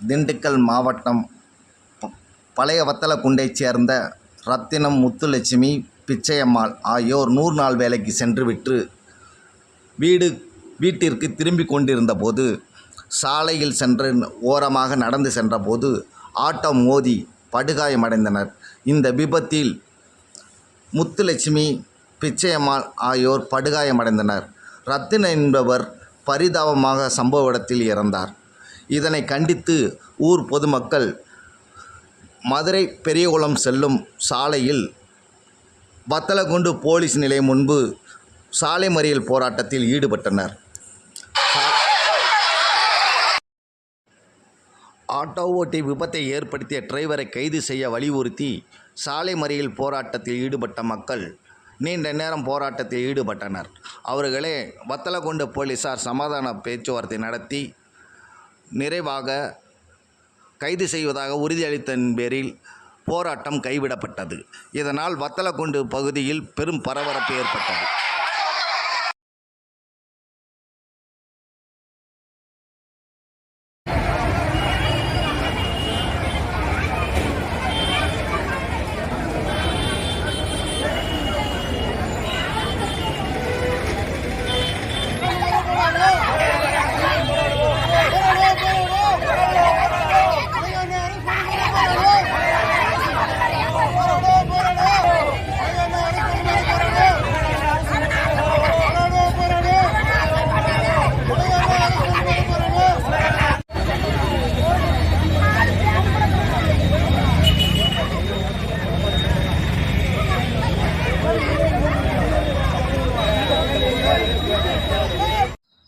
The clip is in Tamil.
திண்டுக்கல் மாவட்டம் பழைய வத்தலக்குண்டைச் சேர்ந்த ரத்தினம் முத்துலட்சுமி பிச்சையம்மாள் ஆகியோர் நூறு நாள் வேலைக்கு சென்றுவிட்டு வீடு வீட்டிற்கு திரும்பி கொண்டிருந்தபோது சாலையில் சென்று ஓரமாக நடந்து சென்றபோது ஆட்டோ மோதி படுகாயமடைந்தனர். இந்த விபத்தில் முத்துலட்சுமி பிச்சையம்மாள் ஆகியோர் படுகாயமடைந்தனர். ரத்தின என்பவர் பரிதாபமாக சம்பவ இடத்தில் இறந்தார். இதனை கண்டித்து ஊர் பொதுமக்கள் மதுரை பெரியகுளம் செல்லும் சாலையில் வத்தலகுண்டு போலீஸ் நிலையம் முன்பு சாலை மறியல் போராட்டத்தில் ஈடுபட்டனர். ஆட்டோ ஓட்டி விபத்தை ஏற்படுத்திய டிரைவரை கைது செய்ய வலியுறுத்தி சாலை மறியல் போராட்டத்தில் ஈடுபட்ட மக்கள் நீண்ட நேரம் போராட்டத்தில் ஈடுபட்டனர். அவர்களே வத்தலகுண்டு போலீசார் சமாதான பேச்சுவார்த்தை நடத்தி நிறைவாக கைது செய்வதாக உறுதியளித்தன் பேரில் போராட்டம் கைவிடப்பட்டது. இதனால் வத்தலக்குண்டு பகுதியில் பெரும் பரபரப்பு ஏற்பட்டது.